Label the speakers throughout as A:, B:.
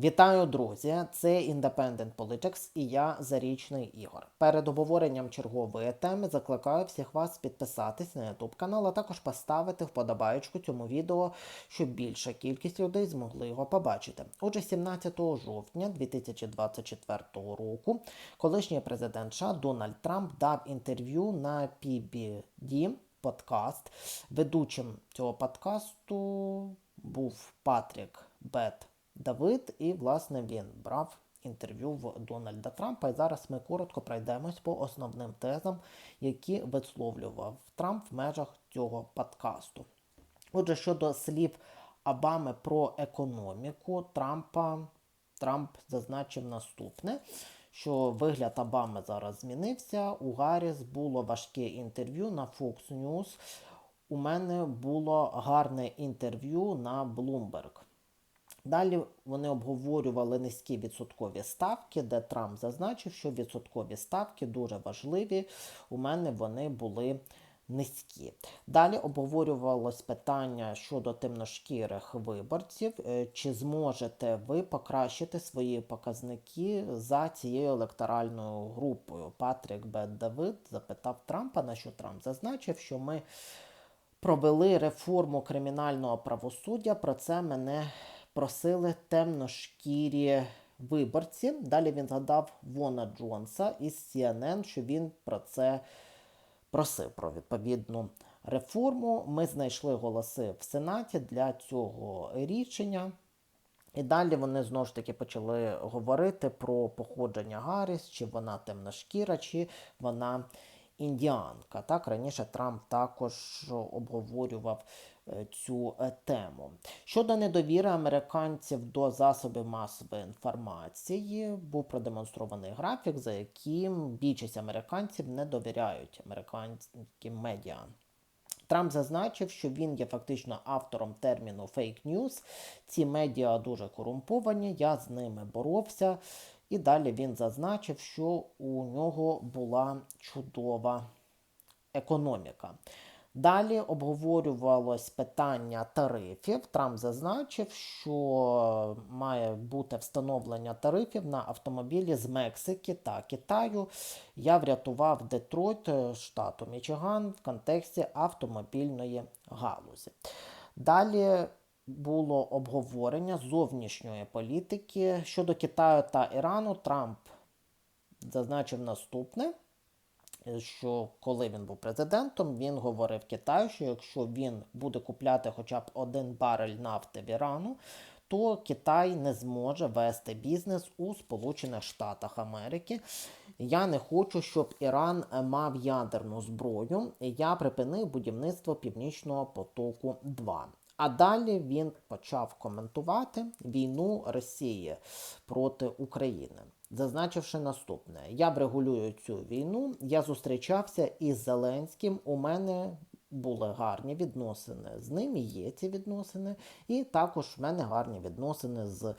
A: Вітаю, друзі! Це Independent Politics і я Зарічний Ігор. Перед обговоренням чергової теми закликаю всіх вас підписатись на YouTube канал, а також поставити вподобаєчку цьому відео, щоб більша кількість людей змогли його побачити. Отже, 17 жовтня 2024 року колишній президент США Дональд Трамп дав інтерв'ю на PBD подкаст. Ведучим цього подкасту був Патрік Бет. Давид, і, власне, він брав інтерв'ю в Дональда Трампа. І зараз ми коротко пройдемось по основним тезам, які висловлював Трамп в межах цього подкасту. Отже, щодо слів Обами про економіку, Трампа Трамп зазначив наступне. Що вигляд Обами зараз змінився. У Гарріс було важке інтерв'ю на Fox News. У мене було гарне інтерв'ю на Bloomberg. Далі вони обговорювали низькі відсоткові ставки, де Трамп зазначив, що відсоткові ставки дуже важливі. У мене вони були низькі. Далі обговорювалось питання щодо темношкірих виборців. Е, Чи зможете ви покращити свої показники за цією електоральною групою? Патрік Бет Давид запитав Трампа, на що Трамп зазначив, що ми провели реформу кримінального правосуддя. Про це мене просили темношкірі виборці. Далі він згадав Вона Джонса із CNN, що він про це просив про відповідну реформу. Ми знайшли голоси в Сенаті для цього рішення. І далі вони знову ж таки почали говорити про походження Гарріс, чи вона темношкіра, чи вона індіанка. Так, раніше Трамп також обговорював е, цю е, тему. Щодо недовіри американців до засобів масової інформації, був продемонстрований графік, за яким більшість американців не довіряють американським медіа. Трамп зазначив, що він є фактично автором терміну фейк ньюс. Ці медіа дуже корумповані, я з ними боровся. І далі він зазначив, що у нього була чудова економіка. Далі обговорювалось питання тарифів. Трамп зазначив, що має бути встановлення тарифів на автомобілі з Мексики та Китаю. Я врятував Детройт, штату Мічиган в контексті автомобільної галузі. Далі було обговорення зовнішньої політики щодо Китаю та Ірану. Трамп зазначив наступне. Що коли він був президентом, він говорив Китаю, що якщо він буде купляти хоча б один барель нафти в Ірану, то Китай не зможе вести бізнес у Сполучених Штатах Америки. Я не хочу, щоб Іран мав ядерну зброю. Я припинив будівництво Північного потоку 2. А далі він почав коментувати війну Росії проти України, зазначивши наступне: я врегулюю цю війну, я зустрічався із Зеленським. У мене були гарні відносини з ним, і є ці відносини, і також в мене гарні відносини з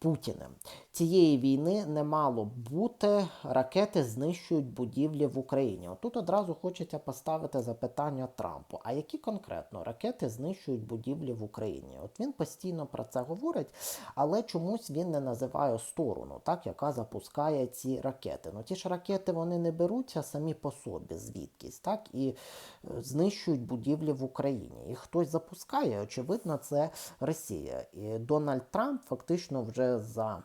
A: Путіним. Цієї війни не мало бути. Ракети знищують будівлі в Україні. Отут одразу хочеться поставити запитання Трампу: а які конкретно ракети знищують будівлі в Україні? От він постійно про це говорить, але чомусь він не називає сторону, так, яка запускає ці ракети. Ну ті ж ракети вони не беруться самі по собі, звідкись, так і е, знищують будівлі в Україні. І хтось запускає, очевидно, це Росія. І Дональд Трамп фактично вже за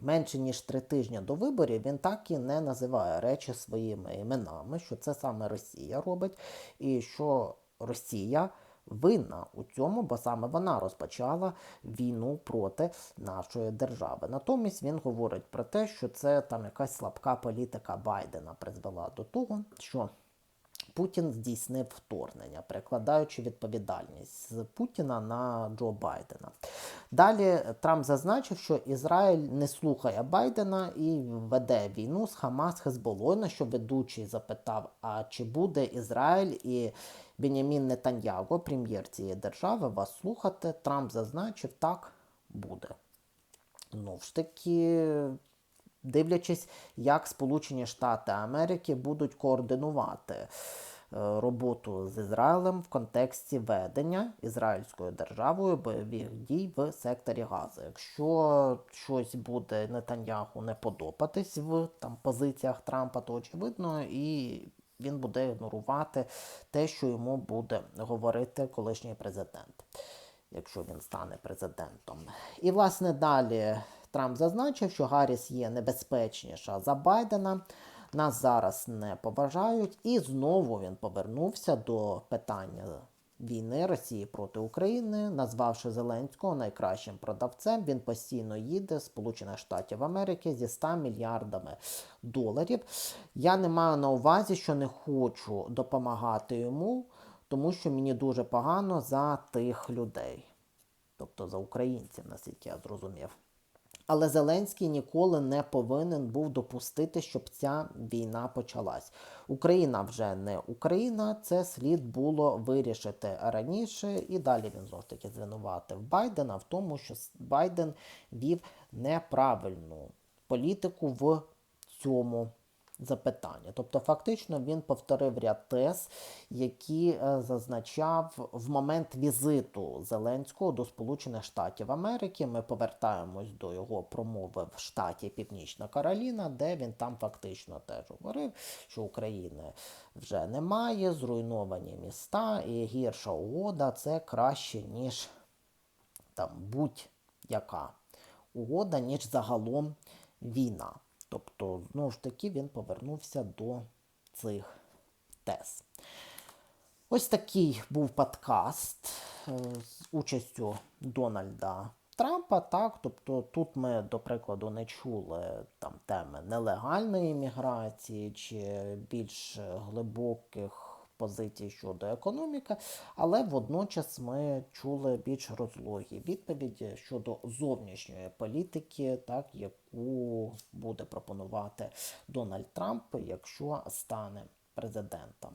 A: менше ніж три тижні до виборів він так і не називає речі своїми іменами, що це саме Росія робить, і що Росія винна у цьому, бо саме вона розпочала війну проти нашої держави. Натомість він говорить про те, що це там якась слабка політика Байдена призвела до того, що Путін здійснив вторгнення, перекладаючи відповідальність з Путіна на Джо Байдена. Далі Трамп зазначив, що Ізраїль не слухає Байдена і веде війну з Хамас Хезболою, на що ведучий запитав: а чи буде Ізраїль і Бенямін Нетаньяго, прем'єр цієї держави, вас слухати? Трамп зазначив, так буде. Ну ж таки, дивлячись, як Сполучені Штати Америки будуть координувати роботу з Ізраїлем в контексті ведення Ізраїльською державою бойових дій в секторі Гази. Якщо щось буде Нетаньяху не подобатись в там позиціях Трампа, то очевидно і він буде ігнорувати те, що йому буде говорити колишній президент, якщо він стане президентом. І власне далі Трамп зазначив, що Гарріс є небезпечніша за Байдена. Нас зараз не поважають, і знову він повернувся до питання війни Росії проти України, назвавши Зеленського найкращим продавцем. Він постійно їде з Сполучених Штатів Америки зі 100 мільярдами доларів. Я не маю на увазі, що не хочу допомагати йому, тому що мені дуже погано за тих людей, тобто за українців, наскільки я зрозумів. Але Зеленський ніколи не повинен був допустити, щоб ця війна почалась. Україна вже не Україна, це слід було вирішити раніше, і далі він знову таки звинуватив Байдена в тому, що Байден вів неправильну політику в цьому запитання. Тобто, фактично, він повторив ряд тез, які е, зазначав в момент візиту Зеленського до Сполучених Штатів Америки. Ми повертаємось до його промови в штаті Північна Кароліна, де він там фактично теж говорив, що України вже немає, зруйновані міста, і гірша угода це краще, ніж там будь-яка угода, ніж загалом війна. Тобто, знову ж таки, він повернувся до цих тез. Ось такий був подкаст е, з участю Дональда Трампа. Так, тобто тут ми, до прикладу, не чули там теми нелегальної міграції чи більш глибоких позицій щодо економіки, але водночас ми чули більш розлогі відповіді щодо зовнішньої політики, так яку буде пропонувати Дональд Трамп, якщо стане президентом.